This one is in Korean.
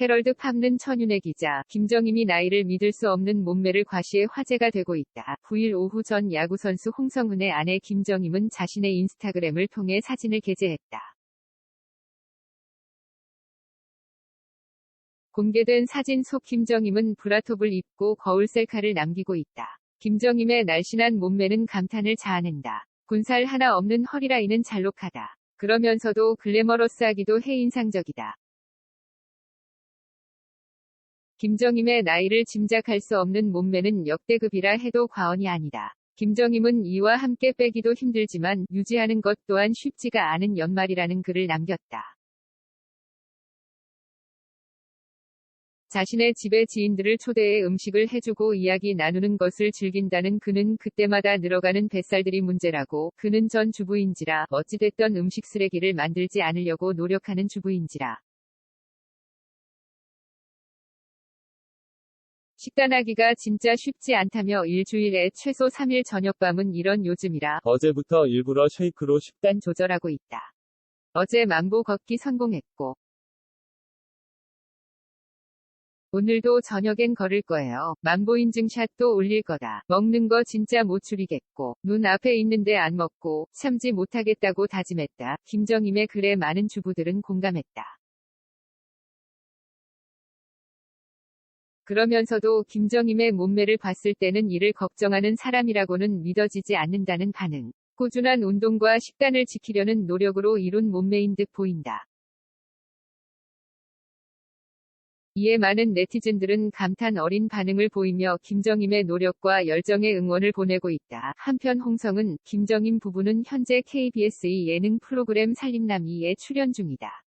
헤럴드 팝는 천윤의 기자, 김정임이 나이를 믿을 수 없는 몸매를 과시해 화제가 되고 있다. 9일 오후 전 야구선수 홍성훈의 아내 김정임은 자신의 인스타그램을 통해 사진을 게재했다. 공개된 사진 속 김정임은 브라톱을 입고 거울 셀카를 남기고 있다. 김정임의 날씬한 몸매는 감탄을 자아낸다. 군살 하나 없는 허리 라인은 잘록하다. 그러면서도 글래머러스하기도 해 인상적이다. 김정임의 나이를 짐작할 수 없는 몸매는 역대급이라 해도 과언이 아니다. 김정임은 이와 함께 빼기도 힘들지만 유지하는 것 또한 쉽지가 않은 연말이라는 글을 남겼다. 자신의 집에 지인들을 초대해 음식을 해주고 이야기 나누는 것을 즐긴다는 그는 그때마다 늘어가는 뱃살들이 문제라고 그는 전 주부인지라 어찌됐던 음식 쓰레기를 만들지 않으려고 노력하는 주부인지라 식단하기가 진짜 쉽지 않다며 일주일에 최소 3일 저녁밤은 이런 요즘이라 어제부터 일부러 쉐이크로 식 식단 조절하고 있다. 어제 만보 걷기 성공했고 오늘도 저녁엔 걸을 거예요. 만보 인증샷도 올릴 거다. 먹는 거 진짜 못 줄이겠고 눈 앞에 있는데 안 먹고 참지 못하겠다고 다짐했다. 김정임의 글에 많은 주부들은 공감했다. 그러면서도 김정임의 몸매를 봤을 때는 이를 걱정하는 사람이라고는 믿어지지 않는다는 반응. 꾸준한 운동과 식단을 지키려는 노력으로 이룬 몸매인 듯 보인다. 이에 많은 네티즌들은 감탄 어린 반응을 보이며 김정임의 노력과 열정의 응원을 보내고 있다. 한편 홍성은 김정임 부부는 현재 KBS 예능 프로그램 살림남이에 출연 중이다.